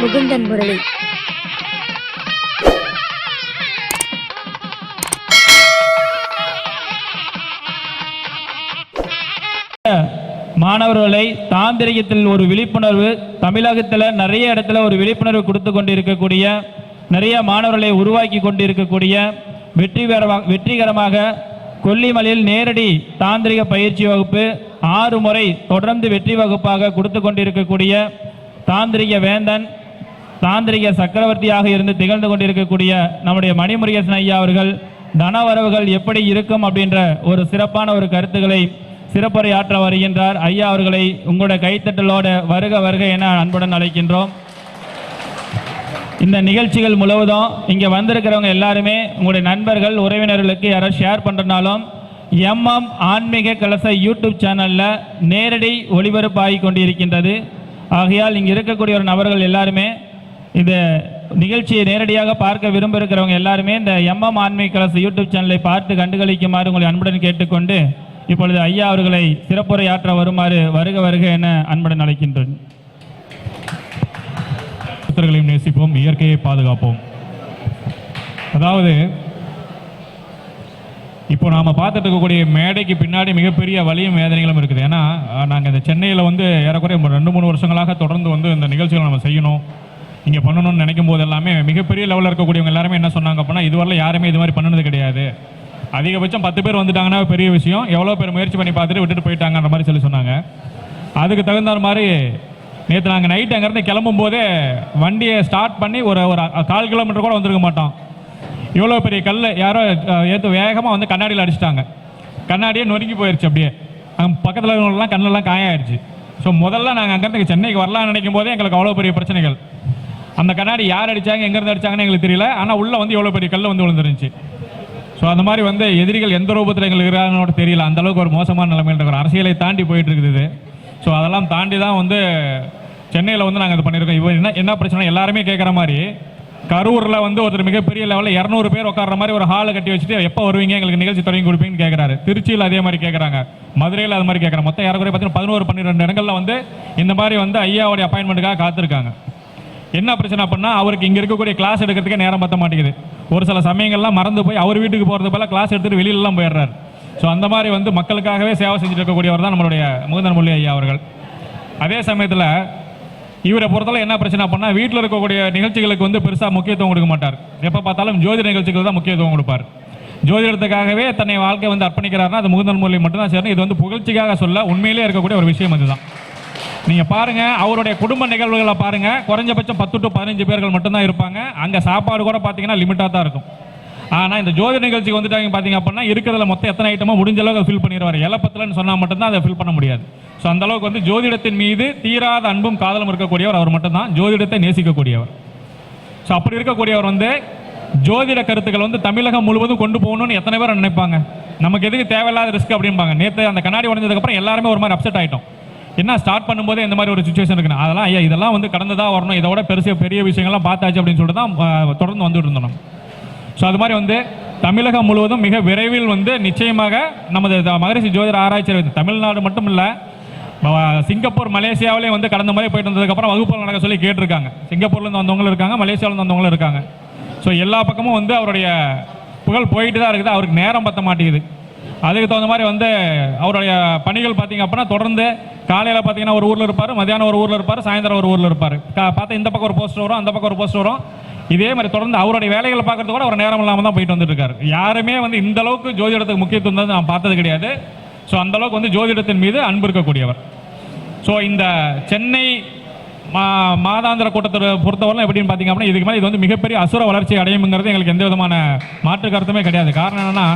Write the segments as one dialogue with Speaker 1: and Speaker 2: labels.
Speaker 1: முகுந்தன் முரளி.
Speaker 2: மாணவர்களை தாந்திரிகத்தில் ஒரு விழிப்புணர்வு தமிழகத்தில் நிறைய இடத்துல ஒரு விழிப்புணர்வு கொடுத்து கொண்டிருக்கக்கூடிய நிறைய மாணவர்களை உருவாக்கி கொண்டிருக்கக்கூடிய வெற்றிகரமாக வெற்றிகரமாக கொல்லிமலையில் நேரடி தாந்திரிக பயிற்சி வகுப்பு ஆறு முறை தொடர்ந்து வெற்றி வகுப்பாக கொடுத்து கொண்டிருக்கக்கூடிய தாந்திரிக வேந்தன் தாந்திரிக சக்கரவர்த்தியாக இருந்து திகழ்ந்து கொண்டிருக்கக்கூடிய நம்முடைய மணிமுருகேசன் ஐயா அவர்கள் தனவரவுகள் எப்படி இருக்கும் அப்படின்ற ஒரு சிறப்பான ஒரு கருத்துக்களை சிறப்புரையாற்ற வருகின்றார். ஐயா அவர்களை உங்களோட கைத்தட்டலோட வருக வருக என அன்புடன் அழைக்கின்றோம். இந்த நிகழ்ச்சிகள் முழுவதும் இங்கே வந்திருக்கிறவங்க எல்லாருமே உங்களுடைய நண்பர்கள் உறவினர்களுக்கு யாராவது ஷேர் பண்ணுறனாலும் எம்எம் ஆன்மீக கலச யூடியூப் சேனலில் நேரடி ஒளிபரப்பாகி கொண்டிருக்கின்றது. ஆகையால் இங்கே இருக்கக்கூடிய ஒரு நபர்கள் எல்லாருமே இந்த நிகழ்ச்சியை நேரடியாக பார்க்க விரும்ப இருக்கிறவங்க எல்லாருமே இந்த எம்எம் ஆன்மீக கலச யூடியூப் சேனலை பார்த்து கண்டுகளிக்குமாறு உங்களை அன்புடன் கேட்டுக்கொண்டு இப்பொழுது ஐயா அவர்களை சிறப்புரையாற்ற வருமாறு வருக வருக என அன்புடன் அழைக்கின்றேன்.
Speaker 3: புத்தர்களையும் நேசிப்போம் இயற்கையை பாதுகாப்போம். அதாவது இப்போ நாம் பார்த்துட்டு இருக்கக்கூடிய மேடைக்கு பின்னாடி மிகப்பெரிய வலியும் வேதனைகளும் இருக்குது. ஏன்னா நாங்கள் இந்த சென்னையில் வந்து ஏறக்குறைய ரெண்டு மூணு வருஷங்களாக தொடர்ந்து வந்து இந்த நிகழ்ச்சிகளை நம்ம செய்யணும். இங்கே பண்ணணும்னு நினைக்கும் போது எல்லாமே மிகப்பெரிய லெவலில் இருக்கக்கூடியவங்க எல்லாருமே என்ன சொன்னாங்க அப்படின்னா இதுவரை யாருமே இது மாதிரி பண்ணது கிடையாது. அதிகபட்சம் பத்து பேர் வந்துட்டாங்கன்னா பெரிய விஷயம். எவ்வளோ பேர் முயற்சி பண்ணி பார்த்துட்டு விட்டுட்டு போயிட்டாங்கன்ற மாதிரி சொல்லி சொன்னாங்க. அதுக்கு தகுந்த மாதிரி நேற்று நாங்கள் நைட் அங்கேருந்து கிளம்பும் போதே வண்டியை ஸ்டார்ட் பண்ணி ஒரு ஒரு கால் கிலோமீட்டர் கூட வந்திருக்க மாட்டோம். இவ்வளோ பெரிய கல் யாரோ ஏற்று வேகமாக வந்து கண்ணாடியில் அடிச்சிட்டாங்க. கண்ணாடியே நொறுங்கி போயிடுச்சு அப்படியே. அங்கே பக்கத்தில் இருக்கிறவங்களாம் கண்ணெல்லாம் காயாயிருச்சு. ஸோ முதல்ல நாங்கள் அங்கேருந்து சென்னைக்கு வரலாம்னு நினைக்கும் போதே எங்களுக்கு அவ்வளோ பெரிய பிரச்சனைகள். அந்த கண்ணாடி யார் அடிச்சாங்க எங்கேருந்து அடிச்சாங்கன்னு எங்களுக்கு தெரியல. ஆனால் உள்ளே வந்து எவ்வளோ பெரிய கல் வந்து விழுந்துருந்துச்சு. ஸோ அந்த மாதிரி வந்து எதிரிகள் எந்த ரூபத்தில் எங்களுக்கு இருக்கிறாங்கன்னு தெரியல. அந்தளவுக்கு ஒரு மோசமான நிலைமையில் இருக்கிறோம். அரசியலை தாண்டி போயிட்டு இருக்குது இது. ஸோ அதெல்லாம் தாண்டி தான் வந்து சென்னையில் வந்து நாங்கள் இது பண்ணியிருக்கோம். இவன் என்ன என்ன பிரச்சனை? எல்லாருமே கேட்குற மாதிரி கரூரில் வந்து ஒருத்தர் மிகப்பெரிய லெவலில் இரநூறு பேர் உட்கார்ற மாதிரி ஒரு ஹாலை கட்டி வச்சுட்டு எப்போ வருவீங்க? எங்களுக்கு நிகழ்ச்சி தொடங்கி கொடுப்பீங்கன்னு கேட்குறாரு திருச்சியில் அதே மாதிரி கேட்குறாங்க மதுரையில் அது மாதிரி கேட்குறாங்க மொத்தம் ஏறக்குறைய பார்த்தீங்கன்னா பதினோரு பன்னிரெண்டு இடங்களில் வந்து இந்த மாதிரி வந்து ஐயாவுடைய அப்பாயின்மெண்ட்டுக்காக காத்திருக்காங்க. என்ன பிரச்சனை அப்படின்னா அவருக்கு இங்கே இருக்கக்கூடிய கிளாஸ் எடுக்கிறதுக்கே நேரம் பற்ற மாட்டேங்குது. ஒரு சில சமயங்கள்லாம் மறந்து போய் அவர் வீட்டுக்கு போகிறது போல கிளாஸ் எடுத்துட்டு வெளியிலலாம் போயிடுறாரு. ஸோ அந்த மாதிரி வந்து மக்களுக்காகவே சேவை செஞ்சுட்டு இருக்கக்கூடியவர் தான் நம்மளுடைய முகுந்தன் மொழி ஐயா அவர்கள். அதே சமயத்தில் இவரை பொறுத்தவரை என்ன பிரச்சனை அப்படின்னா வீட்டில் இருக்கக்கூடிய நிகழ்ச்சிகளுக்கு வந்து பெருசாக முக்கியத்துவம் கொடுக்க மாட்டார். எப்போ பார்த்தாலும் ஜோதி நிகழ்ச்சிகள் தான் முக்கியத்துவம் கொடுப்பார். ஜோதிடத்துக்காகவே தன்னை வாழ்க்கை வந்து அர்ப்பணிக்கிறாருன்னா அது முகுந்தன் மொழி மட்டும்தான் சேரணும். இது வந்து புகழ்ச்சிக்காக சொல்ல உண்மையிலே இருக்கக்கூடிய ஒரு விஷயம் அதுதான். நீங்க பாருங்க அவருடைய குடும்ப நிகழ்வுகளை பாருங்க. குறைஞ்சபட்சம் பத்து டு பதினஞ்சு பேர்கள் மட்டும்தான் இருப்பாங்க. அங்க சாப்பாடு கூட பாத்தீங்கன்னா லிமிட்டா தான் இருக்கும். ஆனா இந்த ஜோதி நிகழ்ச்சிக்கு வந்துட்டாங்க பாத்தீங்க அப்படின்னா இருக்கிறதுல மொத்தம் எத்தனை ஐட்டமோ முடிஞ்ச அளவுக்கு ஃபில் பண்ணிடுவார் இலப்பத்தில்னு சொன்னா மட்டும்தான் அதை ஃபில் பண்ண முடியாது. ஸோ அந்த அளவுக்கு வந்து ஜோதிடத்தின் மீது தீராத அன்பும் காதலும் இருக்கக்கூடியவர் அவர் மட்டும்தான். ஜோதிடத்தை நேசிக்கக்கூடியவர். ஸோ அப்படி இருக்கக்கூடியவர் வந்து ஜோதிட கருத்துக்கள் வந்து தமிழகம் முழுவதும் கொண்டு போகணும்னு எத்தனை பேர் நினைப்பாங்க? நமக்கு எதுக்கு தேவையில்லாத ரிஸ்க் அப்படிம்பாங்க. நேற்று அந்த கண்ணாடி உடஞ்சதுக்கப்புறம் எல்லாருமே ஒரு மாதிரி அப்செட் ஆகிட்டோம் என்ன ஸ்டார்ட் பண்ணும்போதே இந்த மாதிரி ஒரு சுச்சுவேஷன் இருக்குன்னு அதெல்லாம் ஐயா இதெல்லாம் வந்து கடந்ததா வரணும். இதோட பெருசு பெரிய விஷயங்கள்லாம் பார்த்தாச்சு அப்படின்னு சொல்லிட்டு தான் தொடர்ந்து வந்துட்டு இருந்தோம். ஸோ அது மாதிரி வந்து தமிழகம் முழுவதும் மிக விரைவில் வந்து நிச்சயமாக நமது மகரிஷி ஜோதிர் ஆராய்ச்சி தமிழ்நாடு மட்டும் இல்லை சிங்கப்பூர் மலேசியாவிலே வந்து கடந்த முறை போயிட்டு வந்ததுக்கப்புறம் வகுப்புகள் நடக்க சொல்லி கேட்டிருக்காங்க. சிங்கப்பூர்லேருந்து வந்தவங்களும் இருக்காங்க மலேசியாவிலேருந்து வந்தவங்களும் இருக்காங்க. ஸோ எல்லா பக்கமும் வந்து அவருடைய புகழ் போயிட்டு தான் இருக்குது. அவருக்கு நேரம் பத்த மாட்டேங்குது. அதுக்கு தகுந்த மாதிரி வந்து அவருடைய பணிகள் பார்த்தீங்க அப்படின்னா தொடர்ந்து காலையில் பார்த்தீங்கன்னா ஒரு ஊரில் இருப்பார் மதியானம் ஒரு ஊரில் இருப்பார் சாயந்தரம் ஒரு ஊரில் இருப்பார். பார்த்தா இந்த பக்கம் ஒரு போஸ்டர் வரும் அந்த பக்கம் ஒரு போஸ்டர் வரும். இதே மாதிரி தொடர்ந்து அவருடைய வேலைகளை பார்க்கறது கூட அவர் நேரம் இல்லாமல் தான் போயிட்டு வந்துட்டு இருக்காரு யாருமே வந்து இந்த அளவுக்கு ஜோதிடத்துக்கு முக்கியத்துவம் தான் நான் பார்த்தது கிடையாது. ஸோ அந்த அளவுக்கு வந்து ஜோதிடத்தின் மீது அன்பு இருக்கக்கூடியவர். ஸோ இந்த சென்னை மா மாதாந்திர கூட்டத்தை பொறுத்தவரை எப்படின்னு பார்த்தீங்க அப்படின்னா இதுக்கு மேலே இது வந்து மிகப்பெரிய அசுர வளர்ச்சி அடையுங்கிறது எங்களுக்கு எந்த விதமான மாற்று கருத்துமே கிடையாது. காரணம் என்னன்னா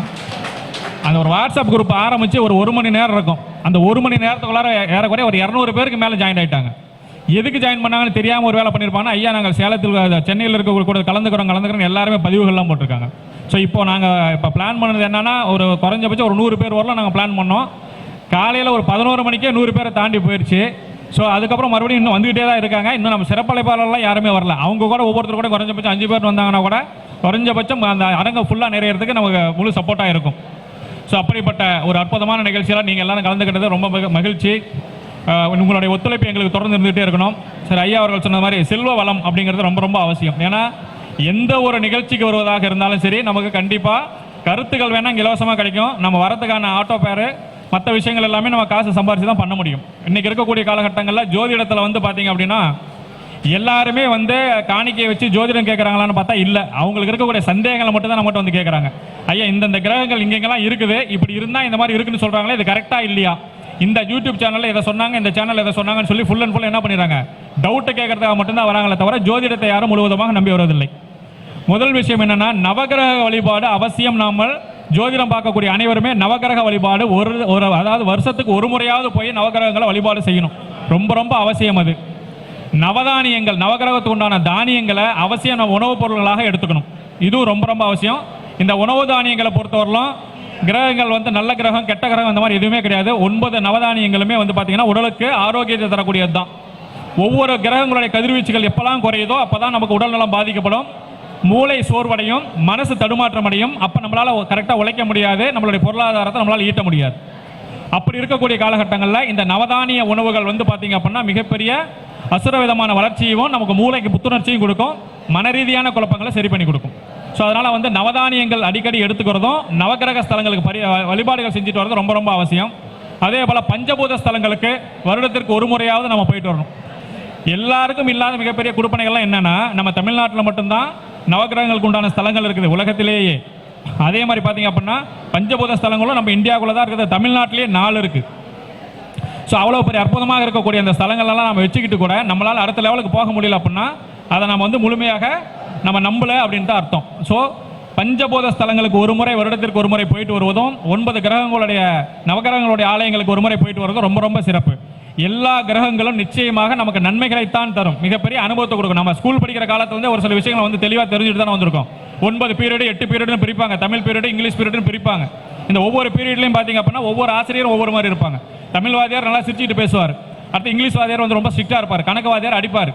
Speaker 3: அந்த ஒரு வாட்ஸ்அப் குரூப் ஆரம்பித்து ஒரு ஒரு மணி நேரம் இருக்கும். அந்த ஒரு மணி நேரத்துக்குள்ளார ஏறக்குறைய ஒரு இரநூறு பேருக்கு மேலே ஜாயின் ஆகிட்டாங்க எதுக்கு ஜாயின் பண்ணாங்கன்னு தெரியாமல் ஒரு வேலை பண்ணியிருப்பாங்க ஐயா நாங்கள் சேலத்தில் சென்னையில் இருக்க கூட கலந்துக்கிறோம் கலந்துக்கிறோம் எல்லாருமே பதிவுகள்லாம் போட்டிருக்காங்க. ஸோ இப்போ நாங்கள் இப்போ பிளான் பண்ணது என்னென்னா ஒரு குறைஞ்சபட்சம் ஒரு நூறு பேர் வரலாம் நாங்கள் பிளான் பண்ணோம். காலையில் ஒரு பதினோரு மணிக்கே நூறு பேரை தாண்டி போயிடுச்சு ஸோ அதுக்கப்புறம் மறுபடியும் இன்னும் வந்துகிட்டே தான் இருக்காங்க. இன்னும் நம்ம சிறப்பழைப்பாளர்லாம் யாருமே வரல. அவங்க கூட ஒவ்வொருத்தர் கூட குறைஞ்சபட்சம் அஞ்சு பேர் வந்தாங்கன்னா கூட குறைஞ்சபட்சம் அந்த அரங்கம் ஃபுல்லாக நிறையறதுக்கு நமக்கு முழு சப்போர்ட்டாக இருக்கும். ஸோ அப்படிப்பட்ட ஒரு அற்புதமான நிகழ்ச்சியெல்லாம் நீங்கள் எல்லாரும் கலந்துக்கிட்டது ரொம்ப மகிழ்ச்சி. உங்களுடைய ஒத்துழைப்பு எங்களுக்கு தொடர்ந்து இருந்துகிட்டே இருக்கணும். சரி ஐயா அவர்கள் சொன்ன மாதிரி செல்வ வளம் அப்படிங்கிறது ரொம்ப ரொம்ப அவசியம். ஏன்னா எந்த ஒரு நிகழ்ச்சிக்கு வருவதாக இருந்தாலும் சரி நமக்கு கண்டிப்பாக கருத்துக்கள் வேணால் இலவசமாக கிடைக்கும். நம்ம வரத்துக்கான ஆட்டோ பேரு மற்ற விஷயங்கள் எல்லாமே நம்ம காசு சம்பாரிச்சு தான் பண்ண முடியும். இன்றைக்கி இருக்கக்கூடிய காலகட்டங்களில் ஜோதிடத்தில் வந்து பார்த்தீங்க அப்படின்னா எல்லாருமே வந்து காணிக்கையை வச்சு ஜோதிடம் கேட்குறாங்களான்னு பார்த்தா இல்லை. அவங்களுக்கு இருக்கக்கூடிய சந்தேகங்களை மட்டும் தான் நம்மகிட்ட வந்து கேட்குறாங்க ஐயா இந்தந்த கிரகங்கள் இங்கெங்கெல்லாம் இருக்குது? இப்படி இருந்தால் இந்த மாதிரி இருக்குன்னு சொல்கிறாங்களே இது கரெக்டாக இல்லையா? இந்த யூடியூப் சேனலில் இதை சொன்னாங்க இந்த சேனல் இதை சொன்னாங்கன்னு சொல்லி ஃபுல் அண்ட் ஃபுல் என்ன பண்ணிடுறாங்க? டவுட்டை கேட்கறதுக்காக மட்டும்தான் வராங்களே தவிர ஜோதிடத்தை யாரும் முழுவதுமாக நம்பி வருவதில்லை. முதல் விஷயம் என்னென்னா நவகிரக வழிபாடு அவசியம் நாமல் ஜோதிடம் பார்க்கக்கூடிய அனைவருமே நவகிரக வழிபாடு ஒரு ஒரு அதாவது வருஷத்துக்கு ஒரு முறையாவது போய் நவகிரகங்களை வழிபாடு செய்யணும். ரொம்ப ரொம்ப அவசியம் அது. நவதானியங்கள் நவகிரகத்துக்கு உண்டான தானியங்களை அவசியம் நம்ம உணவுப் பொருள்களாக எடுத்துக்கணும். இதுவும் ரொம்ப ரொம்ப அவசியம். இந்த உணவு தானியங்களை பொறுத்தவரையிலும் கிரகங்கள் வந்து நல்ல கிரகம் கெட்ட கிரகம் இந்த மாதிரி எதுவுமே கிடையாது. ஒன்பது நவதானியங்களுமே வந்து பார்த்தீங்கன்னா உடலுக்கு ஆரோக்கியத்தை தரக்கூடியது தான் ஒவ்வொரு கிரகங்களுடைய கதிர்வீச்சுகள் எப்பெல்லாம் குறையுதோ அப்போ தான் நமக்கு உடல்நலம் பாதிக்கப்படும். மூளை சோர்வடையும் மனசு தடுமாற்றம் அடையும். அப்போ நம்மளால் கரெக்டாக உழைக்க முடியாது. நம்மளுடைய பொருளாதாரத்தை நம்மளால் ஈட்ட முடியாது. அப்படி இருக்கக்கூடிய காலகட்டங்களில் இந்த நவதானிய உணவுகள் வந்து பார்த்தீங்க அப்படின்னா மிகப்பெரிய அசுர விதமான வளர்ச்சியும் நமக்கு மூளைக்கு புத்துணர்ச்சியும் கொடுக்கும். மன ரீதியான குழப்பங்களை சரி பண்ணி கொடுக்கும். ஸோ அதனால் வந்து நவதானியங்கள் அடிக்கடி எடுத்துக்கிறதும் நவகிரக ஸ்தலங்களுக்கு பரி வழிபாடுகள் செஞ்சுட்டு வரது ரொம்ப ரொம்ப அவசியம். அதே போல் பஞ்சபூத ஸ்தலங்களுக்கு வருடத்திற்கு ஒரு முறையாவது நம்ம போயிட்டு வரணும். எல்லாருக்கும் இல்லாத மிகப்பெரிய கொடுப்பனைகள்லாம் என்னென்னா நம்ம தமிழ்நாட்டில் மட்டும்தான் நவகிரகங்களுக்கு உண்டான ஸ்தலங்கள் இருக்குது உலகத்திலேயே. அதே மாதிரி பார்த்தீங்க அப்படின்னா பஞ்சபூத ஸ்தலங்களும் நம்ம இந்தியாவுக்குள்ள தான் இருக்குது தமிழ்நாட்டிலேயே நாலு இருக்குது ஸோ அவ்வளோ பெரிய அற்புதமாக இருக்கக்கூடிய அந்த ஸ்தலங்களெல்லாம் நம்ம வச்சுக்கிட்டு கூட நம்மளால் அடுத்த லெவலுக்கு போக முடியல அப்படின்னா அதை நம்ம வந்து முழுமையாக நம்ம நம்பல அப்படின்னு தான் அர்த்தம். ஸோ பஞ்சபோத ஸ்தலங்களுக்கு ஒரு முறை வருடத்திற்கு ஒரு முறை போயிட்டு வருவதும் ஒன்பது கிரகங்களுடைய நவகிரகங்களுடைய ஆலயங்களுக்கு ஒரு முறை போயிட்டு வருவதும் ரொம்ப ரொம்ப சிறப்பு. எல்லா கிரகங்களும் நிச்சயமாக நமக்கு நன்மைகளைத்தான் தரும். மிகப்பெரிய அனுபவத்தை கொடுக்கும். நம்ம ஸ்கூல் படிக்கிற காலத்துல வந்து ஒரு சில விஷயங்களை வந்து தெளிவாக தெரிஞ்சுட்டு தான் வந்திருக்கோம். ஒன்பது பீரியடு எட்டு பீரியட்னு பிரிப்பாங்க. தமிழ் பீரியடு இங்கிலீஷ் பீரியட்னு பிரிப்பாங்க. இந்த ஒவ்வொரு பீரியட்லையும் பார்த்தீங்க அப்படின்னா ஒவ்வொரு ஆசிரியரும் ஒவ்வொரு மாதிரி இருப்பாங்க. தமிழ் வாத்தியார் நல்லா சிரிச்சுட்டு பேசுவார். அடுத்து இங்கிலீஷ் வாத்தியார் வந்து ரொம்ப ஸ்ட்ரிக்டாக இருப்பார். கணக்கு வாத்தியார் அடிப்பார்.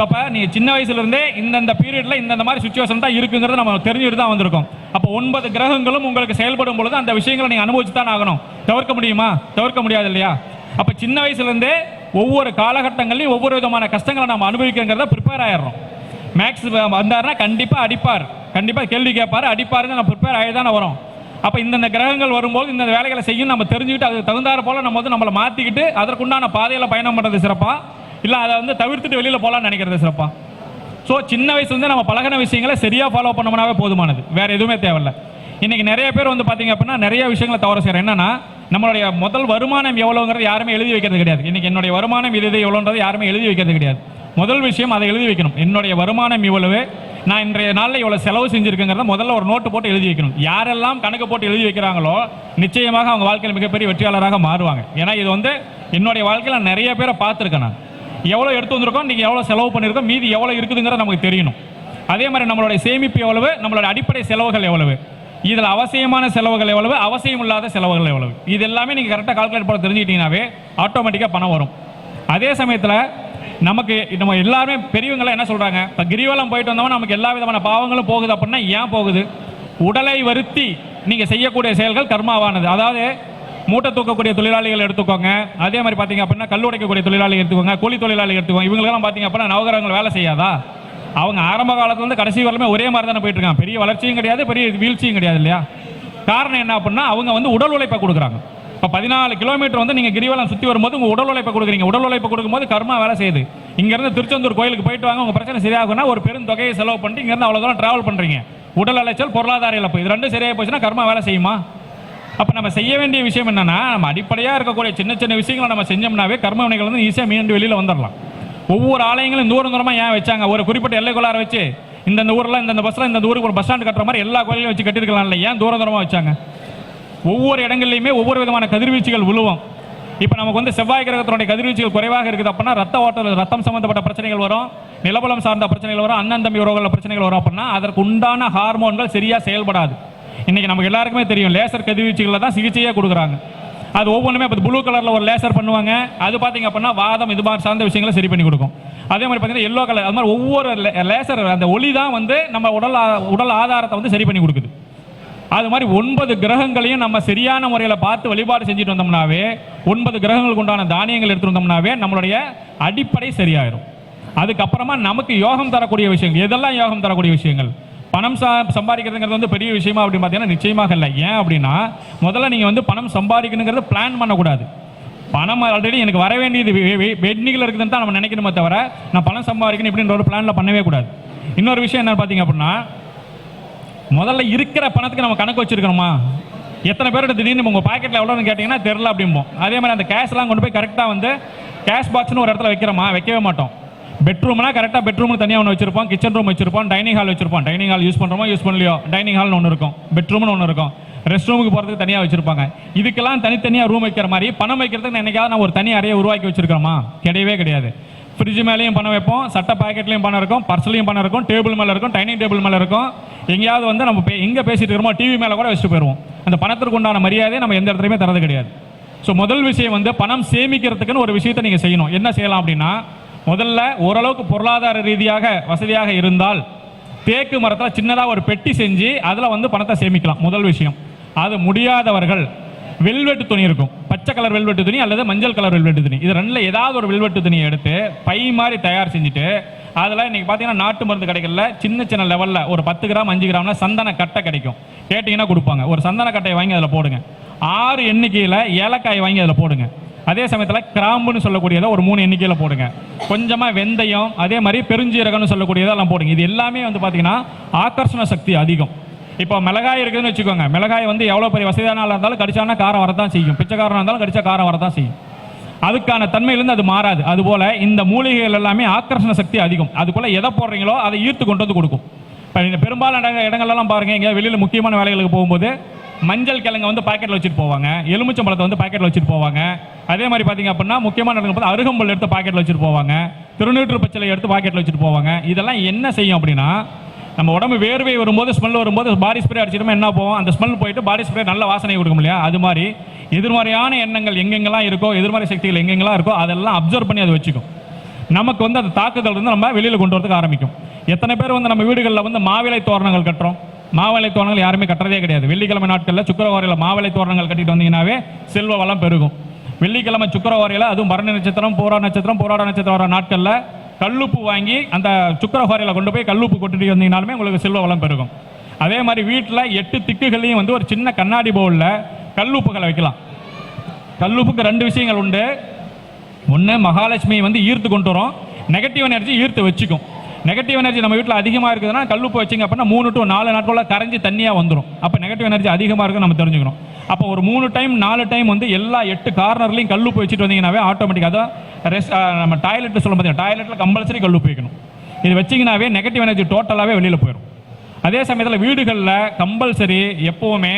Speaker 3: ஸோ அப்போ நீங்கள் சின்ன வயசுலேருந்தே இந்தந்த பீரியடில் இந்தந்த மாதிரி சுச்சுவேஷன் தான் இருக்குங்கிறத நம்ம தெரிஞ்சுட்டு தான் வந்திருக்கோம். அப்போ ஒன்பது கிரகங்களும் உங்களுக்கு செயல்படும் பொழுது அந்த விஷயங்களை நீங்கள் அனுபவிச்சு தான் ஆகணும். தவிர்க்க முடியுமா? தவிர்க்க முடியாது இல்லையா? அப்போ சின்ன வயசுலேருந்தே ஒவ்வொரு காலகட்டங்களையும் ஒவ்வொரு விதமான கஷ்டங்களை நம்ம அனுபவிக்கிறத ப்ரிப்பேர் ஆயிடுறோம். மேக்ஸ் வந்தாருன்னா கண்டிப்பாக அடிப்பார். கண்டிப்பாக கேள்வி கேட்பார். அடிப்பாருங்க நம்ம ப்ரிப்பேர் ஆகி தானே வரோம். அப்போ இந்தந்த கிரகங்கள் வரும்போது இந்த வேலைகளை செய்யும் நம்ம தெரிஞ்சுக்கிட்டு அதுக்கு தகுந்தாறு போல நம்ம வந்து நம்மளை மாற்றிக்கிட்டு அதற்குண்டான பாதையில் பயணம் பண்ணுறது சிறப்பாக இல்லை அதை வந்து தவிர்த்துட்டு வெளியில் போகலான்னு நினைக்கிறது சிறப்பா. ஸோ சின்ன வயசுலேருந்து நம்ம பழகின விஷயங்களை சரியாக ஃபாலோ பண்ணோம்னாவே போதுமானது. வேறு எதுவுமே தேவையில்ல. இன்றைக்கி நிறைய பேர் வந்து பார்த்தீங்க அப்படின்னா நிறைய விஷயங்களை தவற செய்கிறேன் என்னன்னா நம்மளுடைய முதல் வருமானம் எவ்வளோங்கிறது யாருமே எழுதி வைக்கிறது கிடையாது. இன்றைக்கி என்னுடைய வருமானம் இது இது எவ்வளோன்றது யாருமே எழுதி வைக்கிறது கிடையாது. முதல் விஷயம் அதை எழுதி வைக்கணும். என்னுடைய வருமானம் இவ்வளவு நான் இன்றைய நாளில் இவ்வளோ செலவு செஞ்சுருக்கேங்கிறத முதல்ல ஒரு நோட்டு போட்டு எழுதி வைக்கணும். யாரெல்லாம் கணக்கு போட்டு எழுதி வைக்கிறாங்களோ நிச்சயமாக அவங்க வாழ்க்கையில் மிகப்பெரிய வெற்றியாளராக மாறுவாங்க. ஏன்னா இது வந்து என்னுடைய வாழ்க்கையில் நிறைய பேரை பார்த்துருக்கேன் நான். எவ்வளோ எடுத்து வந்திருக்கோம் நீங்கள் எவ்வளோ செலவு பண்ணியிருக்கோம் மீதி எவ்வளோ இருக்குதுங்கிறது நமக்கு தெரியணும். அதே மாதிரி நம்மளுடைய சேமிப்பு எவ்வளவு நம்மளோட அடிப்படை செலவுகள் எவ்வளவு இதில் அவசியமான செலவுகள் எவ்வளவு அவசியம் இல்லாத செலவுகள் எவ்வளவு இது எல்லாமே நீங்கள் கரெக்டாக கால்குலேட் பண்ண தெரிஞ்சுக்கிட்டீங்கன்னாவே ஆட்டோமேட்டிக்காக பணம் வரும். அதே சமயத்தில் நமக்கு நம்ம எல்லாருமே பெரியவங்களாம் என்ன சொல்கிறாங்க இப்போ கிரிவலம் போயிட்டு வந்தோம்னா நமக்கு எல்லா விதமான பாவங்களும் போகுது அப்படின்னா ஏன் போகுது? உடலை வருத்தி நீங்கள் செய்யக்கூடிய செயல்கள் கர்மாவானது. அதாவது மூட்டை தூக்கக்கூடிய தொழிலாளிகள் எடுத்துக்கோங்க. அதே மாதிரி பார்த்தீங்க அப்படின்னா கல் உடைக்கக்கூடிய தொழிலாளிகள் எடுத்துக்கோங்க கூலி தொழிலாளிகள் எடுத்துக்கோங்க. இவங்களெல்லாம் பார்த்தீங்க அப்படின்னா நவகரங்கள் வேலை செய்யாதா? அவங்க ஆரம்ப காலத்துலேருந்து கடைசி வரலுமே ஒரே மாதிரி தானே போயிட்டு இருக்காங்க. பெரிய வளர்ச்சியும் கிடையாது பெரிய வீழ்ச்சியும் கிடையாது இல்லையா? காரணம் என்ன அப்படின்னா அவங்க வந்து உடல் உழைப்பை கொடுக்குறாங்க. இப்போ பதினாலு கிலோமீட்டர் வந்து நீங்கள் கிரிவலம் சுற்றி வரும்போது உங்கள் உடல் உழைப்பை கொடுக்குறீங்க. உடல் உழைப்பை கொடுக்கும்போது கர்மா வேலை செய்யுது. இங்கேருந்து திருச்செந்தூர் கோயிலுக்கு போயிட்டு வாங்க உங்கள் பிரச்சனை சரியாகும்னா ஒரு பெரும் தொகையை செலவு பண்ணிட்டு இங்கேருந்து அவ்வளோ தூரம் ட்ராவல் பண்ணுறீங்க உடல் அலைச்சல் பொருளாதார இழப்பு இது ரெண்டும் சரியாக போச்சுன்னா கர்மா வேலை செய்யுமா? அப்போ நம்ம செய்ய வேண்டிய விஷயம் என்னன்னா நம்ம அடிப்படையாக இருக்கக்கூடிய சின்ன சின்ன விஷயங்களை நம்ம செஞ்சோம்னாவே கர்ம வினைகள் வந்து ஈஸியாக மீண்டு வெளியில் வந்துடலாம் ஒவ்வொரு ஆலயங்களும் தூரம் தூரமாக ஏன் வச்சாங்க? ஒரு குறிப்பிட்ட எல்லைக்குள்ளார வச்சு இந்தந்த ஊரில் இந்தந்த பஸ்ஸில் இந்த ஊருக்கு ஒரு பஸ் ஸ்டாண்ட் கட்டுற மாதிரி எல்லா கோயிலையும் வச்சு கட்டிருக்கலாம் இல்லை ஏன் தூரம் தூரமாக வச்சாங்க? ஒவ்வொரு இடங்கள்லையுமே ஒவ்வொரு விதமான கதிர்வீச்சுகள் விழுவும் இப்போ நமக்கு வந்து செவ்வாய் கிரகத்தினுடைய கதிர்வீச்சுகள் குறைவாக இருக்குது அப்படின்னா ரத்த ஓட்டல் ரத்தம் சம்பந்தப்பட்ட பிரச்சனைகள் வரும். நிலபலம் சார்ந்த பிரச்சனைகள் வரும். அண்ணன் தம்பி உறவுகளில் பிரச்சனைகள் வரும் அப்படின்னா அதற்கு உண்டான ஹார்மோன்கள் சரியாக செயல்படாது. இன்னைக்கு நமக்கு எல்லாருக்குமே தெரியும் லேசர் கதிர்வீச்சுகளில் தான் சிகிச்சையே கொடுக்குறாங்க. அது ஒவ்வொன்றுமே இப்போ ப்ளூ கலரில் ஒரு லேசர் பண்ணுவாங்க. அது பார்த்தீங்க அப்படின்னா வாதம் இது மாதிரி சார்ந்த விஷயங்களை சரி பண்ணி கொடுக்கும். அதே மாதிரி பார்த்தீங்கன்னா எல்லோ கலர் அது மாதிரி ஒவ்வொரு லே- லேசர் அந்த ஒளி தான் வந்து நம்ம உடல் உடல் ஆதாரத்தை வந்து சரி பண்ணி கொடுக்குது. அது மாதிரி ஒன்பது கிரகங்களையும் நம்ம சரியான முறையில் பார்த்து வழிபாடு செஞ்சுட்டு வந்தோம்னாவே ஒன்பது கிரகங்களுக்கு உண்டான தானியங்கள் எடுத்து வந்தோம்னாவே நம்மளுடைய அடிப்படை சரியாயிரும். அதுக்கப்புறமா நமக்கு யோகம் தரக்கூடிய விஷயங்கள் எதெல்லாம் யோகம் தரக்கூடிய விஷயங்கள்? பணம் சா சம்பாதிக்கிறதுங்கிறது வந்து பெரிய விஷயமா அப்படின்னு பார்த்தீங்கன்னா நிச்சயமாக இல்லை. ஏன் அப்படின்னா முதல்ல நீங்கள் வந்து பணம் சம்பாதிக்கணுங்கிறது பிளான் பண்ணக்கூடாது. பணம் ஆல்ரெடி எனக்கு வர வேண்டியது வெட்னிகள் இருக்குதுன்னு தான் நம்ம நினைக்கணுமே தவிர நான் பணம் சம்பாதிக்கணும் இப்படின்ற ஒரு பிளானில் பண்ணவே கூடாது. இன்னொரு விஷயம் என்ன பார்த்தீங்க அப்படின்னா முதல்ல இருக்கிற பணத்துக்கு நம்ம கணக்கு வச்சிருக்கணுமா? எத்தனை பேரோட திடீர்னு உங்கள் பாக்கெட்டில் எவ்வளோன்னு கேட்டிங்கன்னா தெரில அப்படிம்போம். அதே மாதிரி அந்த கேஷ்லாம் கொண்டு போய் கரெக்டாக வந்து கேஷ் பாக்ஸ்னு ஒரு இடத்துல வைக்கிறோமா? வைக்கவே மாட்டோம். பெட்ரூம்னா கரெக்டாக பெட்ரூம்னு தனியாக ஒன்று வச்சிருப்போம். கிச்சன் ரூம் வச்சிருப்போம். டைனிங் ஹால் வச்சிருப்போம். டைனிங் ஹால் யூஸ் பண்ணுறோமோ யூஸ் பண்ணலையோ டைனிங் ஹால்னு ஒன்று இருக்கும். பெட்ரூம்னு ஒன்று இருக்கும். ரெஸ்ட் ரூமுக்கு போகிறதுக்கு தனியாக வச்சிருப்பாங்க. இதுக்கெல்லாம் தனித்தனியாக ரூம் வைக்கிற மாதிரி பணம் வைக்கிறதுக்கு என்னைக்காவது நான் ஒரு தனி அறையை உருவாக்கி வச்சிருக்கிறோமா கிடையவே கிடையாது. ஃப்ரிட்ஜ் மேலேயும் பணம் வைப்போம். சட்டை பாக்கெட்லையும் பணம் இருக்கும். பர்ஸ்லையும் பணம் இருக்கும். டேபிள் மேலே இருக்கும். டைனிங் டேபிள் மேலே இருக்கும். எங்கேயாவது வந்து நம்ம பே- எங்கே பேசிட்டு இருக்கிறோமோ டிவி மேலே கூட வச்சுட்டு போயிடுவோம் அந்த பணத்திற்கு உண்டான மரியாதையை நம்ம எந்த இடத்துலையுமே தரது கிடையாது. ஸோ முதல் விஷயம் வந்து பணம் சேமிக்கிறதுக்குன்னு ஒரு விஷயத்தை நீங்கள் செய்யணும். என்ன செய்யலாம் அப்படின்னா முதல்ல ஓரளவுக்கு பொருளாதார ரீதியாக வசதியாக இருந்தால் தேக்கு மரத்தில் சின்னதாக ஒரு பெட்டி செஞ்சு அதில் வந்து பணத்தை சேமிக்கலாம். முதல் விஷயம். அது முடியாதவர்கள் வெல்வெட்டு துணி இருக்கும். பச்சை கலர் வெல்வெட்டு துணி அல்லது மஞ்சள் கலர் வெல்வெட்டு துணி. இது ரெண்டில் ஏதாவது ஒரு வெல்வெட்டு துணியை எடுத்து பை மாதிரி தயார் செஞ்சுட்டு அதில் இன்றைக்கி பார்த்தீங்கன்னா நாட்டு மருந்து கடைகளில் சின்ன சின்ன லெவலில் ஒரு பத்து கிராம் அஞ்சு கிராம்ல சந்தன கட்டை கிடைக்கும். கேட்டிங்கன்னா கொடுப்பாங்க. ஒரு சந்தன கட்டையை வாங்கி அதில் போடுங்க. ஆறு எண்ணிக்கையில் ஏலக்காய் வாங்கி அதில் போடுங்க. அதே சமயத்தில் கிராம்புன்னு சொல்லக்கூடியதை ஒரு மூணு எண்ணிக்கையில் போடுங்க. கொஞ்சமாக வெந்தயம் அதே மாதிரி பெருஞ்சீரகம்னு சொல்லக்கூடியதெல்லாம் போடுங்க. இது எல்லாமே வந்து பார்த்தீங்கன்னா ஆக்கர்ஷண சக்தி அதிகம். இப்போ மிளகாய் இருக்குதுன்னு வச்சுக்கோங்க. மிளகாய் வந்து எவ்வளோ பெரிய வசதியான இருந்தாலும் கடிச்சானா காரம் வரதான் செய்யும். பிச்சைக்காரனாக இருந்தாலும் கடிச்சா காரம் வரதான் செய்யும். அதுக்கான தன்மையிலேருந்து அது மாறாது. அதுபோல் இந்த மூலிகைகள் எல்லாமே ஆக்கர்ஷண சக்தி அதிகம். அதுக்குள்ளே எதை போடுறீங்களோ அதை ஈர்த்து கொண்டு வந்து கொடுக்கும். இப்போ இந்த பெரும்பாலான இடங்க- இடங்கள்லாம் பாருங்க. இங்கே வெளியில் முக்கியமான வேலைகளுக்கு போகும்போது மஞ்சள் கிழங்க வந்து பாக்கெட்டில் வச்சுட்டு போவாங்க. எலுமிச்சம்பழத்தை வந்து பாக்கெட்டில் வச்சுட்டு போவாங்க. அதே மாதிரி பார்த்தீங்க அப்படின்னா முக்கியமான நடக்கும் பார்த்து அருகம்புல் எடுத்து பாக்கெட்டில் வச்சுட்டு போவாங்க. திருநூற்று பச்சளை எடுத்து பாக்கெட்டில் வச்சுட்டு போவாங்க. இதெல்லாம் என்ன செய்யும் அப்படின்னா நம்ம உடம்பு வேர்வை வரும்போது ஸ்மெல் வரும்போது பாடி ஸ்ப்ரே அடிச்சிட்டோமே என்ன போவோம் அந்த ஸ்மெல் போயிட்டு பாடி ஸ்ப்ரே நல்ல வாசனை கொடுக்கும் இல்லையா? அது மாதிரி எதிர்மறையான எண்ணங்கள் எங்கெங்கெல்லாம் இருக்கோ எதிர்மறை சக்திகள் எங்கெங்கெல்லாம் இருக்கோ அதெல்லாம் அப்சர்வ் பண்ணி அதை வச்சுக்கும். நமக்கு வந்து அந்த தாக்குதல் வந்து நம்ம வெளியில் கொண்டு வரதுக்கு ஆரம்பிக்கும். எத்தனை பேர் வந்து நம்ம வீடுகளில் வந்து மாவிலை தோரணங்கள் கட்டுறோம்? மாவளை தோரணங்கள் யாருமே கட்டுறதே கிடையாது. வெள்ளிக்கிழமை நாட்களில் சுக்கரவாரியில் மாவளை தோரணங்கள் கட்டிட்டு வந்தீங்கன்னாவே செல்வ வளம் பெருகும். வெள்ளிக்கிழமை சுக்கரவாரியில் அதுவும் பரணி நட்சத்திரம் போரா நட்சத்திரம் போராட நட்சத்திரம் வர நாட்களில் கல்லுப்பு வாங்கி அந்த சுக்கரவாரியில் கொண்டு போய் கல்லுப்பு கொட்டிட்டு வந்தீங்கனாலுமே உங்களுக்கு செல்வ வளம் பெருகும். அதே மாதிரி வீட்டில் எட்டு திக்குகளையும் வந்து ஒரு சின்ன கண்ணாடி பவுலில் கல்லுப்புகளை வைக்கலாம். கல்லுப்புக்கு ரெண்டு விஷயங்கள் உண்டு. ஒன்று மகாலட்சுமியை வந்து ஈர்த்து கொண்டு வரும். நெகட்டிவ் எனர்ஜி ஈர்த்து வச்சுக்கும். நெகட்டிவ் எனர்ஜி நம்ம வீட்டில் அதிகமாக இருக்குதுன்னா கல்லுப்பு வச்சிங்க அப்படின்னா மூணு டு நாலு நாட்களில் கரைஞ்சி தண்ணியாக வந்துடும் அப்போ நெகட்டிவ் எனர்ஜி அதிகமாக இருக்குன்னு நம்ம தெரிஞ்சுக்கணும். அப்போ ஒரு மூணு டைம் நாலு டைம் வந்து எல்லா எட்டு கார்னர்லையும் கல்லுப்பு வச்சுட்டு வந்தீங்கன்னாவே ஆட்டோமேட்டிக்காக தான் ரெஸ்ட் நம்ம டாய்லெட் சொல்ல பார்த்தீங்கன்னா டாய்லெட்டில் கம்பல்சரி கல்லுப்பு வைக்கணும் இது வச்சிங்கனாவே நெகட்டிவ் எனர்ஜி டோட்டலாகவே வெளியில் போயிடும் அதே சமயத்தில் வீடுகளில் கம்பல்சரி எப்போவுமே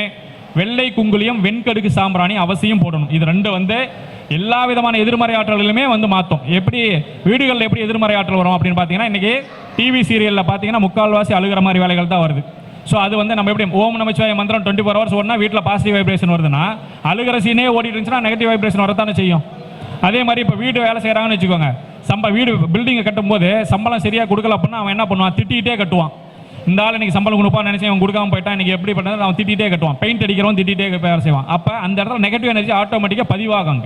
Speaker 3: வெள்ளை குங்குலியும் வெண்கடுகு சாம்பிராணி அவசியம் போடணும். இது ரெண்டு வந்து எல்லா விதமான எதிர்மறை ஆற்றல்களுமே வந்து மாற்றும் எப்படி வீடுகளில் எப்படி எதிர்மறை ஆற்றல் வரும் அப்படின்னு பார்த்தீங்கன்னா இன்றைக்கி டிவி சீரியலில் பார்த்தீங்கன்னா முக்கால்வாசி அழுகிற மாதிரி வேலைகள் தான் வருது. ஸோ அது வந்து நம்ம எப்படி ஓம் நமச்சிவாய மந்திரம் டுவெண்ட்டி ஃபோர் ஹவர்ஸ் ஓடனா வீட்டில் பாசிட்டிவ் வைப்ரேஷன் வருதுன்னா அழுகிற சீனே ஓடிட்டு இருந்துச்சுன்னா நெகட்டிவ் வைப்ரேஷன் வரத்தானே செய்யும். அதே மாதிரி இப்போ வீடு வேலை செய்கிறாங்கன்னு வச்சுக்கோங்க. சம்ப வீடு பில்டிங்கை கட்டும்போது சம்பளம் சரியாக கொடுக்கல அப்படின்னா அவன் என்ன பண்ணுவான்? திட்டிகிட்டே கட்டுவான். இந்த ஆள் இன்னைக்கு சம்பளம் கொடுப்பான்னு நினச்சி அவன் கொடுக்காம போயிட்டான். இன்னைக்கு எப்படி பண்ணது அவன் திட்டிகிட்டே கட்டுவான். பெயிண்ட் அடிக்கிறவன் திட்டிகிட்டே வேலை செய்வான். அப்போ அந்த இடத்துல நெகட்டிவ் எனர்ஜி ஆட்டோமேட்டிக்காக பதிவாகும்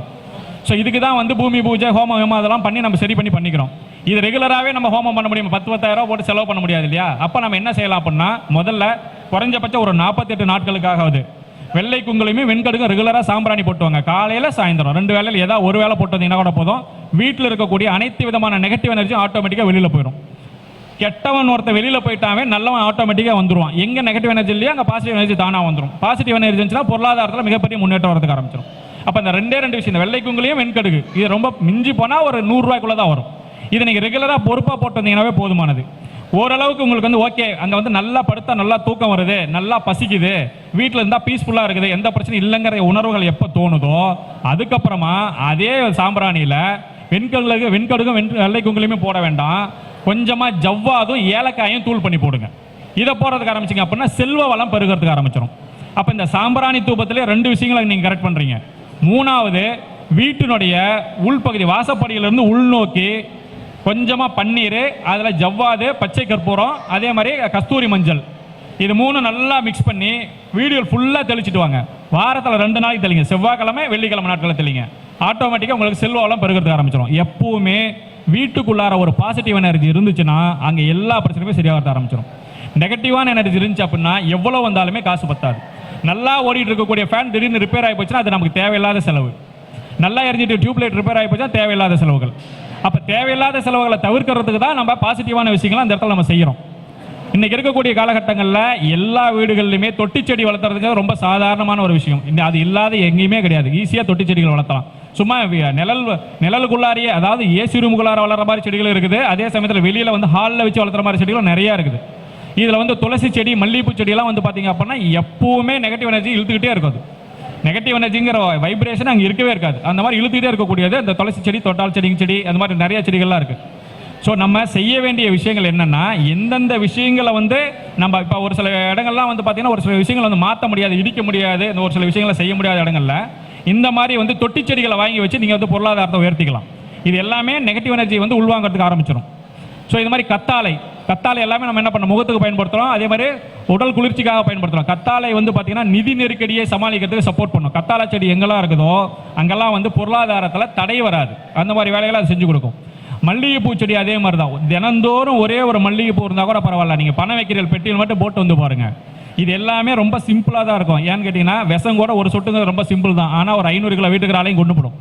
Speaker 3: ஸோ இதுக்கு தான் வந்து பூமி பூஜை ஹோமம் ஹோமம் அதெல்லாம் பண்ணி நம்ம சரி பண்ணி பண்ணிக்கிறோம். இது ரெகுலராகவே நம்ம ஹோமம் பண்ண முடியும். பத்து பத்தாயிரம் போட்டு செலவு பண்ண முடியாது இல்லையா? அப்போ நம்ம என்ன செய்யலாம் அப்படின்னா முதல்ல குறைஞ்சபட்சம் ஒரு நாற்பத்தெட்டு நாட்களுக்காகவது. வெள்ளை குங்குலையுமே வெண்கடுக்கும் ரெகுலராக சாம்பிராணி போட்டுவாங்க. காலையில் சாயந்தரம் ரெண்டு வேலையில் ஏதாவது ஒரு வேலை போட்டு வந்தீங்கன்னா கூட போதும். வீட்டில் இருக்கக்கூடிய அனைத்து விதமான நெகட்டிவ் எனர்ஜியும் ஆட்டோமேட்டிக்காக வெளியில் போயிடும் கெட்டவன் ஒருத்த வெளியில் போயிட்டாவே நல்லவன் ஆட்டோமேட்டிக்காக வந்துடுவான் எங்கே நெகட்டிவ் எனர்ஜி இல்லையா அங்கே பாசிட்டிவ் எனர்ஜி தானாக வந்துடும் பாசிட்டிவ் எனர்ஜி இருந்துச்சுன்னா பொருளாதாரத்தில் மிகப்பெரிய முன்னேற்றம் வரதுக்கு ஆரம்பிச்சிடும் அப்போ இந்த ரெண்டே ரெண்டு விஷயம் இந்த வெள்ளை குங்குலையும் வெண்கடுகு. இது ரொம்ப மிஞ்சி போனால் ஒரு நூறுரூவாய்க்குள்ளே தான் வரும். இதை நீங்கள் ரெகுலராக பொறுப்பாக போட்டு வந்தீங்கன்னாவே போதுமானது. ஓரளவுக்கு உங்களுக்கு வந்து ஓகே அங்கே வந்து நல்லா படுத்தா நல்லா தூக்கம் வருது நல்லா பசிக்குது வீட்டில் இருந்தால் பீஸ்ஃபுல்லாக இருக்குது எந்த பிரச்சனையும் இல்லைங்கிற உணர்வுகள் எப்போ தோணுதோ அதுக்கப்புறமா அதே சாம்பிராணியில் வெண்கடுகு வெண்கடுகும் வெண் வெள்ளை குங்குலையுமே போட வேண்டாம். கொஞ்சமாக ஜவ்வாதும் ஏலக்காயும் தூள் பண்ணி போடுங்க. இதை போடுறதுக்கு ஆரம்பிச்சிங்க அப்படின்னா செல்வ வளம் பெருகிறதுக்கு ஆரம்பிச்சிடும் அப்போ இந்த சாம்பிராணி தூபத்திலே ரெண்டு விஷயங்களை நீங்கள் கரெக்ட் பண்ணுறீங்க மூணாவது வீட்டினுடைய உள்பகுதி வாசப்படியிலிருந்து உள்நோக்கி கொஞ்சமாக பன்னீர் அதில் ஜவ்வாது பச்சை கற்பூரம் அதே மாதிரி கஸ்தூரி மஞ்சள். இது மூணு நல்லா மிக்ஸ் பண்ணி வீடியோ ஃபுல்லாக தெளிச்சிட்டு வாங்க. வாரத்தில் ரெண்டு நாளைக்கு தெளிங்க. செவ்வாய்க்கிழமை வெள்ளிக்கிழமை நாட்களில் தெளிங்க. ஆட்டோமேட்டிக்காக உங்களுக்கு செல்வ வளம் பெருகிறதுக்கு ஆரம்பிச்சிடும் எப்பவுமே வீட்டுக்குள்ளார ஒரு பாசிட்டிவ் எனர்ஜி இருந்துச்சுன்னா அங்கே எல்லா பிரச்சனையுமே சரியாக ஆரம்பிச்சிடும் நெகட்டிவான எனர்ஜி இருந்துச்சு அப்படின்னா எவ்வளோ வந்தாலுமே காசு பத்தாது. நல்லா ஓடிட்டு இருக்கக்கூடிய ஃபேன் திடீர்னு ரிப்பேர் ஆகி போச்சுன்னா அது நமக்கு தேவையில்லாத செலவு. நல்லா எரிஞ்சிட்டு டியூப்லைட் ரிப்பேர் ஆகி போச்சா தேவையில்லாத செலவுகள். அப்போ தேவையில்லாத செலவுகளை தவிர்க்கிறதுக்கு தான் நம்ம பாசிட்டிவான விஷயங்களை அந்த இடத்துல நம்ம செய்கிறோம் இன்னைக்கு இருக்கக்கூடிய காலகட்டங்களில் எல்லா வீடுகள்லையுமே தொட்டி செடி வளர்த்துறதுக்கு ரொம்ப சாதாரணமான ஒரு விஷயம். இந்த அது இல்லாத எங்கேயுமே கிடையாது. ஈஸியாக தொட்டி செடிகள் வளர்த்தலாம். சும்மா நிழல் நிழலுக்குள்ளாரியே அதாவது ஏசி ரூமுக்குள்ளார வளர்கிற மாதிரி செடிகள் இருக்குது. அதே சமயத்தில் வெளியில் வந்து ஹாலில் வச்சு வளர்த்துற மாதிரி செடிகளும் நிறையா இருக்குது. இதில் வந்து துளசி செடி மல்லிகைப்பூ செடியெல்லாம் வந்து பார்த்தீங்க அப்படின்னா எப்போவுமே நெகட்டிவ் எனர்ஜி இழுத்துக்கிட்டே இருக்கும் நெகட்டிவ் எனர்ஜிங்கிற வைப்ரேஷன் அங்கே இருக்கவே இருக்காது. அந்த மாதிரி இழுத்துக்கிட்டே இருக்கக்கூடியது இந்த துளசி செடி தொட்டால் செடிங்க செடி அந்த மாதிரி நிறைய செடிகள்லாம் இருக்குது ஸோ நம்ம செய்ய வேண்டிய விஷயங்கள் என்னென்னா எந்தெந்த விஷயங்களை வந்து நம்ம இப்போ ஒரு சில இடங்கள்லாம் வந்து பார்த்திங்கன்னா ஒரு சில விஷயங்களை வந்து மாற்ற முடியாது இடிக்க முடியாது இந்த ஒரு சில விஷயங்களை செய்ய முடியாத இடங்களில் இந்த மாதிரி வந்து தொட்டி செடிகளை வாங்கி வச்சு நீங்கள் வந்து பொருளாதாரத்தை உயர்த்திக்கலாம். இது எல்லாமே நெகட்டிவ் எனர்ஜி வந்து உள்வாங்கிறதுக்கு ஆரம்பிச்சிடும் ஸோ இது மாதிரி கத்தாழை. கத்தாழை எல்லாமே நம்ம என்ன பண்ண முகத்துக்கு பயன்படுத்துகிறோம் அதே மாதிரி உடல் குளிர்ச்சிக்காக பயன்படுத்துகிறோம் கத்தாழை வந்து பார்த்தீங்கன்னா நிதி நெருக்கடியை சமாளிக்கிறதுக்கு சப்போர்ட் பண்ணும். கத்தாழை செடி எங்கெல்லாம் இருக்குதோ அங்கெல்லாம் வந்து பொருளாதாரத்தில் தடை வராது. அந்த மாதிரி வேலைகளை அது செஞ்சு கொடுக்கும். மல்லிகைப்பூ செடி அதே மாதிரி தான் தினந்தோறும் ஒரே ஒரு மல்லிகைப்பூ இருந்தால் கூட பரவாயில்ல. நீங்கள் பண வைக்கிறீர்கள் பெட்டியில் மட்டும் போட்டு வந்து பாருங்கள் இது எல்லாமே ரொம்ப சிம்பிளாக தான் இருக்கும். ஏன்னு கேட்டிங்கன்னா விஷம் கூட ஒரு சொட்டுங்கிறது ரொம்ப சிம்பிள் தான். ஆனால் ஒரு ஐநூறு கிலோ வீட்டுக்கு ஆளையும் கொண்டு போடும்.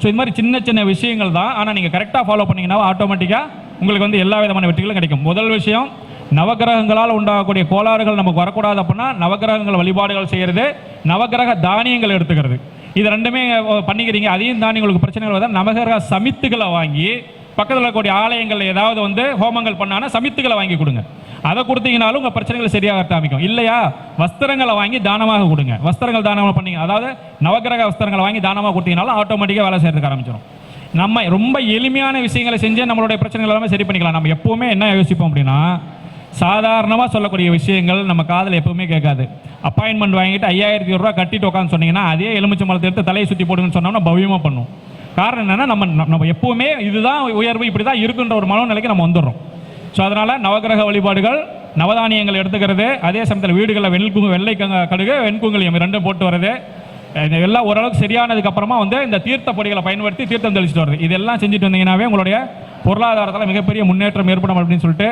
Speaker 3: ஸோ இது மாதிரி சின்ன சின்ன விஷயங்கள் தான். ஆனால் நீங்கள் கரெக்டாக ஃபாலோ பண்ணீங்கன்னா ஆட்டோமேட்டிக்காக உங்களுக்கு வந்து எல்லா விதமான வெற்றிகளும் கிடைக்கும். முதல் விஷயம் நவக்கிரகங்களால் உண்டாகக்கூடிய கோளாறுகள் நமக்கு வரக்கூடாது அப்படின்னா நவக்கிரகங்கள் வழிபாடுகள் செய்கிறது நவக்கிரக தானியங்கள் எடுத்துக்கிறது. இது ரெண்டுமே பண்ணிக்கிறீங்க. அதையும் தாண்டி உங்களுக்கு பிரச்சனைகள் வந்தால் நவகிரக சமித்துகளை வாங்கி பக்கத்தில் இருக்கக்கூடிய ஆலயங்கள் ஏதாவது வந்து ஹோமங்கள் பண்ணானா சமித்துகளை வாங்கி கொடுங்க. அதை கொடுத்தீங்கனாலும் உங்கள் பிரச்சனைகள் சரியாக ஆரம்பிக்கும் இல்லையா? வஸ்திரங்களை வாங்கி தானமாக கொடுங்க. வஸ்திரங்கள் தானமாக பண்ணிங்க. அதாவது நவக்கிரக வஸ்திரங்களை வாங்கி தானமாக கொடுத்தீங்கனாலும் ஆட்டோமேட்டிக்காக வேலை செய்யறதுக்கு ஆரம்பிச்சிடும் நம்ம ரொம்ப எளிமையான விஷயங்களை செஞ்சு நம்மளுடைய பிரச்சனைகள் எல்லாமே சரி பண்ணிக்கலாம். நம்ம எப்பவுமே என்ன யோசிப்போம் அப்படின்னா சாதாரணமாக சொல்லக்கூடிய விஷயங்கள் நம்ம காதில் எப்பவுமே கேட்காது. அப்பாயின்மெண்ட் வாங்கிட்டு ஐயாயிரத்தி ரூபா கட்டிட்டு உட்காந்து சொன்னீங்கன்னா அதே எலுமிச்சை மரத்தை எடுத்து தலையை சுற்றி போடுங்கன்னு சொன்னோம்னா பவ்யமாக பண்ணும். காரணம் என்னன்னா நம்ம நம்ம எப்பவுமே இதுதான் உயர்வு இப்படி தான் இருக்குன்ற ஒரு மனநிலைக்கு நம்ம வந்துடுறோம். ஸோ அதனால் நவகிரக வழிபாடுகள் நவதானியங்கள் எடுத்துக்கிறது அதே சமயத்தில் வீடுகளில் வெண்கு வெள்ளை கங்க- கடுகு வெண்குங்கலியம் ரெண்டும் போட்டு வர்றது எல்லாம் ஓரளவுக்கு சரியானதுக்கு அப்புறமா வந்து இந்த தீர்த்த பொடிகளை பயன்படுத்தி தீர்த்தம் தெளிச்சுட்டு வருது இதெல்லாம் செஞ்சுட்டு வந்தீங்கன்னாவே உங்களுடைய பொருளாதாரத்தில் மிகப்பெரிய முன்னேற்றம் ஏற்படும் அப்படின்னு சொல்லிட்டு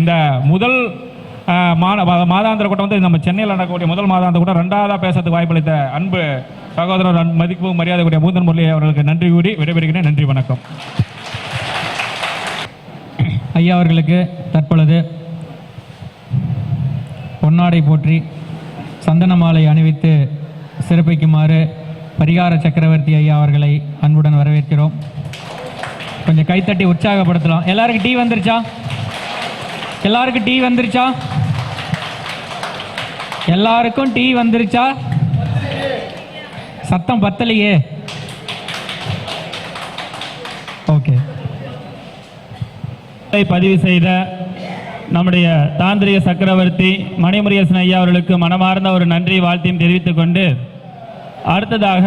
Speaker 3: இந்த முதல் மாத மாதாந்திர கூட்டம் வந்து நம்ம சென்னையில் நடக்கக்கூடிய முதல் மாதாந்திர கூட்டம். ரெண்டாவதாக பேசுறதுக்கு வாய்ப்பளித்த அன்பு சகோதரர் மதிப்பு மரியாதைக்குரிய மூந்தன் முரளி அவர்களுக்கு நன்றி கூடி விடைபெறுகிறேன். நன்றி வணக்கம்.
Speaker 1: ஐயா அவர்களுக்கு தற்பொழுது பொன்னாடை போற்றி சந்தன மாலை அணிவித்து சிறப்பிக்குமாறு பரிகார சக்கரவர்த்தி ஐயா அவர்களை அன்புடன் வரவேற்கிறோம். கொஞ்சம் கைத்தட்டி உற்சாகப்படுத்தலாம். எல்லாருக்கும் டீ வந்துருச்சா? எல்லாருக்கும் டீ வந்துருச்சா? எல்லாருக்கும் டீ வந்துருச்சா? சத்தம் பத்தலையே. ஓகே.
Speaker 2: பதிவு செய்த நம்முடைய தாந்திரிய சக்கரவர்த்தி மணிமுரியசன் ஐயா அவர்களுக்கு மனமார்ந்த ஒரு நன்றி வாழ்த்தையும் தெரிவித்துக் கொண்டு அடுத்ததாக